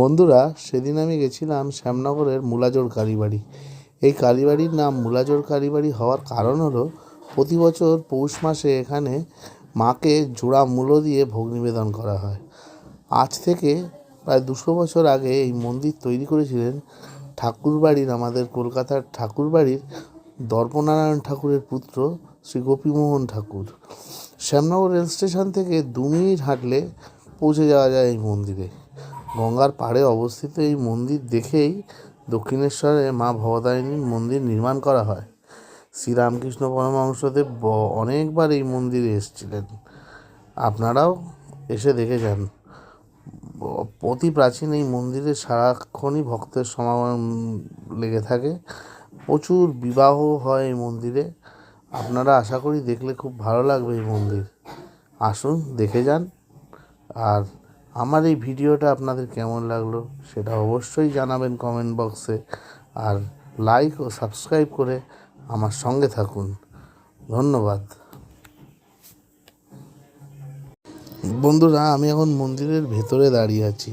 বন্ধুরা, সেদিন আমি গেছিলাম শ্যামনগরের মুলাজোড় কালীবাড়ি। এই কালীবাড়ির নাম মুলাজোড় কালীবাড়ি হওয়ার কারণ হলো, প্রতি বছর পৌষ মাসে এখানে মাকে জোড়া মূলো দিয়ে ভোগ নিবেদন করা হয়। আজ থেকে প্রায় দুশো বছর আগে এই মন্দির তৈরি করেছিলেন ঠাকুরবাড়ির, আমাদের কলকাতার ঠাকুরবাড়ির দর্পনারায়ণ ঠাকুরের পুত্র শ্রী গোপীমোহন ঠাকুর। শ্যামনগর রেল স্টেশন থেকে দু মিনিট হাঁটলে পৌঁছে যাওয়া যায় এই মন্দিরে। গঙ্গার পাড়ে অবস্থিত এই মন্দির দেখেই দক্ষিণেশ্বরে মা ভবতারিণীর মন্দির নির্মাণ করা হয়। শ্রীরামকৃষ্ণ পরমহংসদেব অনেকবার এই মন্দিরে এসেছিলেন। আপনারাও এসে দেখে যান। অতি প্রাচীন এই মন্দিরে সারাক্ষণই ভক্তের সমাগম লেগে থাকে। প্রচুর বিবাহ হয় এই মন্দিরে। আপনারা আশা করি দেখলে খুব ভালো লাগবে এই মন্দির। আসুন, দেখে যান। আর আমার এই ভিডিওটা আপনাদের কেমন লাগল সেটা অবশ্যই জানাবেন কমেন্ট বক্সে আর লাইক ও সাবস্ক্রাইব করে আমার সঙ্গে থাকুন। ধন্যবাদ। বন্ধুরা, আমি এখন মন্দিরের ভেতরে দাঁড়িয়ে আছি।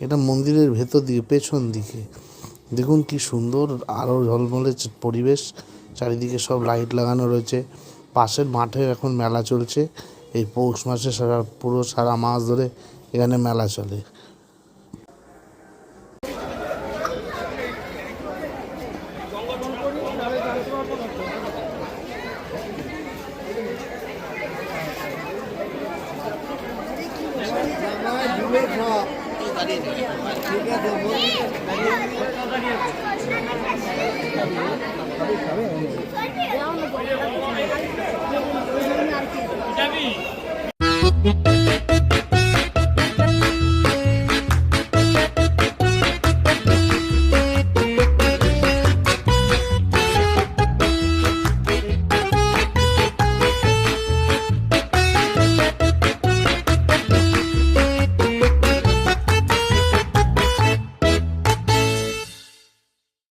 এটা মন্দিরের ভেতর দিকে পেছন দিকে। দেখুন কি সুন্দর আরও ঝলমলে পরিবেশ। চারিদিকে সব লাইট লাগানো রয়েছে। পাশের মাঠে এখন মেলা চলছে। এই পৌষ মাসে সারা, পুরো সারা মাস ধরে এখানে মেলা চলে। যাবি